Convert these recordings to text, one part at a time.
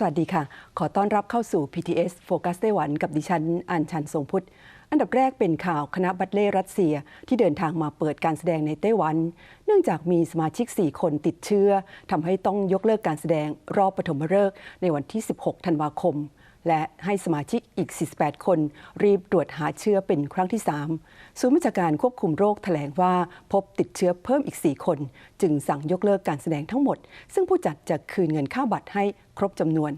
สวัสดีค่ะ ขอต้อนรับเข้าสู่ PTS Focus ไต้หวันกับดิฉันอัญชันทรงพุทธ อันดับแรกเป็นข่าวคณะบัตเล่รัสเซียที่เดินทางมาเปิดการแสดงในไต้หวัน เนื่องจากมีสมาชิก 4 คนติดเชื้อทำให้ต้องยกเลิกการแสดงรอบปฐมฤกษ์ในวันที่ 16 ธันวาคม และให้สมาชิกอีก 48 คน รีบตรวจหาเชื้อเป็นครั้งที่ 3 ศูนย์บัญชาการควบคุมโรคแถลงว่าพบติดเชื้อเพิ่มอีก 4 คน จึงสั่งยกเลิกการแสดงทั้งหมด ซึ่งผู้จัดจะคืนเงินค่าบัตรให้ครบจำนวน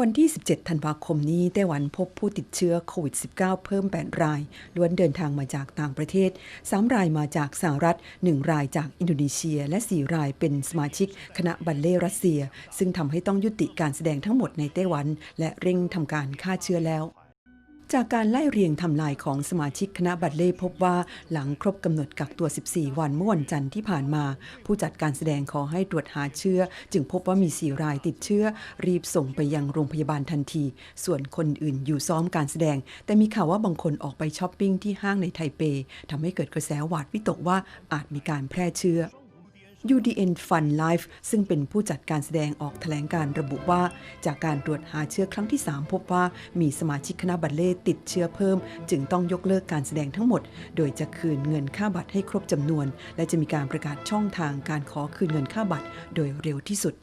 วันที่ 17 ธันวาคมนี้ ไต้หวันพบผู้ติดเชื้อโควิด -19 เพิ่ม 8 ราย ล้วนเดินทางมาจากต่างประเทศ 3 รายมาจากสหรัฐ 1 รายจากอินโดนีเซีย และ 4 รายเป็นสมาชิกคณะบัลเล่รัสเซีย ซึ่งทำให้ต้องยุติการแสดงทั้งหมดในไต้หวัน และเร่งทำการฆ่าเชื้อแล้ว จากการไล่เรียงทำลายของสมาชิกคณะบัลเล่พบว่าหลังครบกำหนดกักตัว 14 วันเมื่อวันจันทร์ที่ผ่านมา ผู้จัดการแสดงขอให้ตรวจหาเชื้อ จึงพบว่ามี 4 รายติดเชื้อ รีบส่งไปยังโรงพยาบาลทันที ส่วนคนอื่นอยู่ซ้อมการแสดง แต่มีข่าวว่าบางคนออกไปช้อปปิ้งที่ห้างในไทเปทำให้เกิดกระแสหวาดวิตกว่าอาจมีการแพร่เชื้อ UDN Fun Life ซึ่งเป็นผู้จัดการแสดงออกแถลงการระบุว่า จากการตรวจหาเชื้อครั้งที่ 3 พบว่ามีสมาชิกคณะบัลเล่ติดเชื้อเพิ่ม จึงต้องยกเลิกการแสดงทั้งหมด โดยจะคืนเงินค่าบัตรให้ครบจำนวน และจะมีการประกาศช่องทางการขอคืนเงินค่าบัตรโดยเร็วที่สุด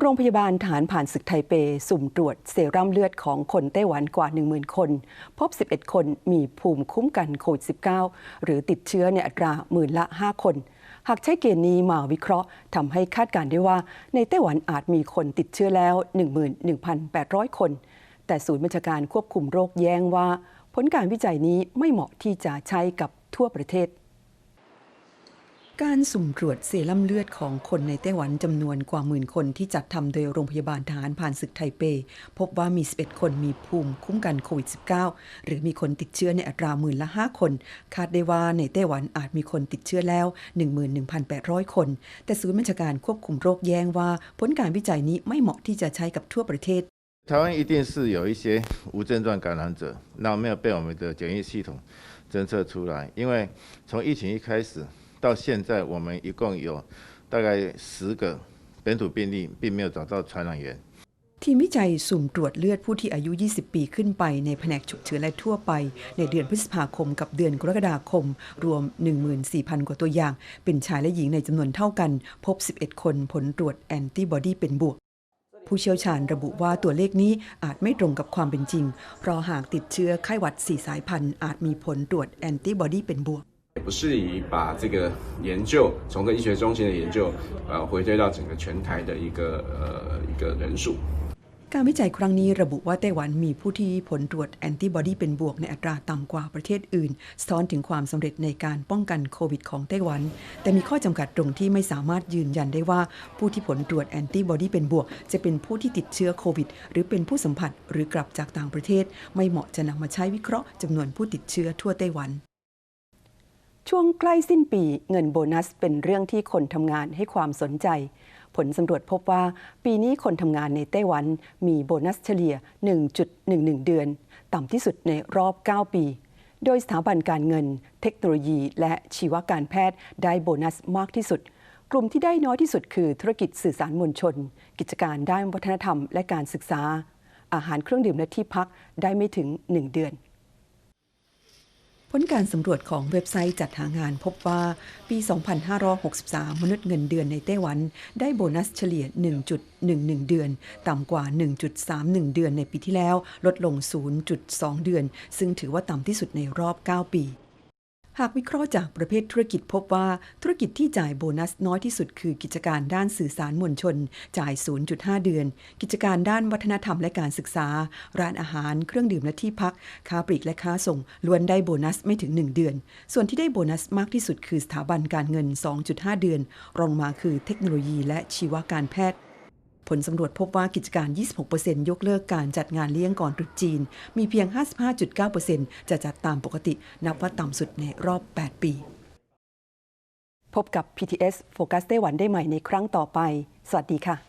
โรงพยาบาลฐานผ่านศึกไทเป สุ่มตรวจเซรั่มเลือดของคนไต้หวันกว่า 10,000 คน พบ 11 คนมีภูมิคุ้มกันโควิด -19 หรือติดเชื้อในอัตราหมื่นละ 5 คน หากใช้เกณฑ์นี้มาวิเคราะห์ทำให้คาดการณ์ได้ว่า ในไต้หวันอาจมีคนติดเชื้อแล้ว 11,800 คน แต่ศูนย์บัญชาการควบคุมโรคแย้งว่า ผลการวิจัยนี้ไม่เหมาะที่จะใช้กับทั่วประเทศ การสุ่มตรวจเซรั่มเลือดของคนในไต้หวันจำนวนกว่าหมื่นคนที่จัดทำโดยโรงพยาบาลทหารผ่านศึกไทเป พบว่ามี 11 คนมีภูมิคุ้มกันโควิด -19 หรือมีคนติดเชื้อในอัตราหมื่นละ 5 คน คาดได้ว่าในไต้หวันอาจมีคนติดเชื้อแล้ว 11,800 คน แต่ศูนย์บัญชาการควบคุมโรคแย้งว่า ผลการวิจัยนี้ไม่เหมาะที่จะใช้กับทั่วประเทศ 台湾一定是有一些无症状感染者，那没有被我们的检疫系统侦测出来。因为从疫情一开始 到现在，我们一共有大概十个本土病例，并没有找到传染源。 ทีมวิจัยสุ่มตรวจเลือดผู้ที่อายุ 20 ปีขึ้นไปในแผนกฉุกเฉินและทั่วไป ในเดือนพฤษภาคมกับเดือนกรกฎาคม รวม 14,000 กว่าตัวอย่าง เป็นชายและหญิงในจำนวนเท่ากัน พบ 11 คนผลตรวจแอนติบอดีเป็นบวก ผู้เชี่ยวชาญระบุว่าตัวเลขนี้อาจไม่ตรงกับความเป็นจริง เพราะหากติดเชื้อไข้หวัด 4 สายพันธุ์อาจมีผลตรวจแอนติบอดีเป็นบวก 也 不适宜把这个研究从个医学中心的研究，呃，回推到整个全台的一个呃一个人数。 การวิจัยครั้งนี้ระบุว่าไต้หวันมีผู้ที่ผลตรวจแอนติบอดีเป็นบวกในอัตราต่ำกว่าประเทศอื่น สะท้อนถึงความสำเร็จในการป้องกันโควิดของไต้หวัน แต่มีข้อจำกัดตรงที่ไม่สามารถยืนยันได้ว่าผู้ที่ผลตรวจแอนติบอดีเป็นบวก จะเป็นผู้ที่ติดเชื้อโควิด หรือเป็นผู้สัมผัสหรือกลับจากต่างประเทศ ไม่เหมาะจะนำมาใช้วิเคราะห์จำนวนผู้ติดเชื้อทั่วไต้หวัน ช่วงใกล้สิ้นปีเงินโบนัสเป็นเรื่องที่คนทำงานให้ความสนใจ ผลสำรวจพบว่าปีนี้คนทำงานในไต้หวันมีโบนัสเฉลี่ย 1.11 เดือน ต่ำที่สุดในรอบ 9 ปี โดยสถาบันการเงิน เทคโนโลยี และชีวการแพทย์ได้โบนัสมากที่สุด กลุ่มที่ได้น้อยที่สุดคือธุรกิจสื่อสารมวลชน กิจการด้านวัฒนธรรมและการศึกษา อาหารเครื่องดื่มและที่พักได้ไม่ถึง 1 เดือน ผลการสำรวจของเว็บไซต์จัดหางานพบว่าปี 2563 มนุษย์เงินเดือนในไต้หวัน ได้โบนัสเฉลี่ย 1.11 เดือน ต่ำกว่า 1.31 เดือนในปีที่แล้ว ลดลง 0.2 เดือน ซึ่งถือว่าต่ำที่สุดในรอบ 9 ปี หากวิเคราะห์จากประเภทธุรกิจพบว่าธุรกิจที่จ่ายโบนัสน้อยที่สุดคือกิจการด้านสื่อสารมวลชน จ่าย 0.5 เดือน กิจการด้านวัฒนธรรมและการศึกษา ร้านอาหารเครื่องดื่มและที่พัก ค้าปลีกและค้าส่ง ล้วนได้โบนัสไม่ถึง 1 เดือน ส่วนที่ได้โบนัสมากที่สุดคือสถาบันการเงิน 2.5 เดือน รองมาคือเทคโนโลยีและชีวการแพทย์ ผลสำรวจพบว่ากิจการ 26%ยกเลิกการจัดงานเลี้ยงก่อนตรุษจีน มีเพียง 55.9%จะจัดตามปกติ นับว่าต่ำสุดในรอบ 8 ปี พบกับ PTS โฟกัสไต้หวันได้ใหม่ในครั้งต่อไป สวัสดีค่ะ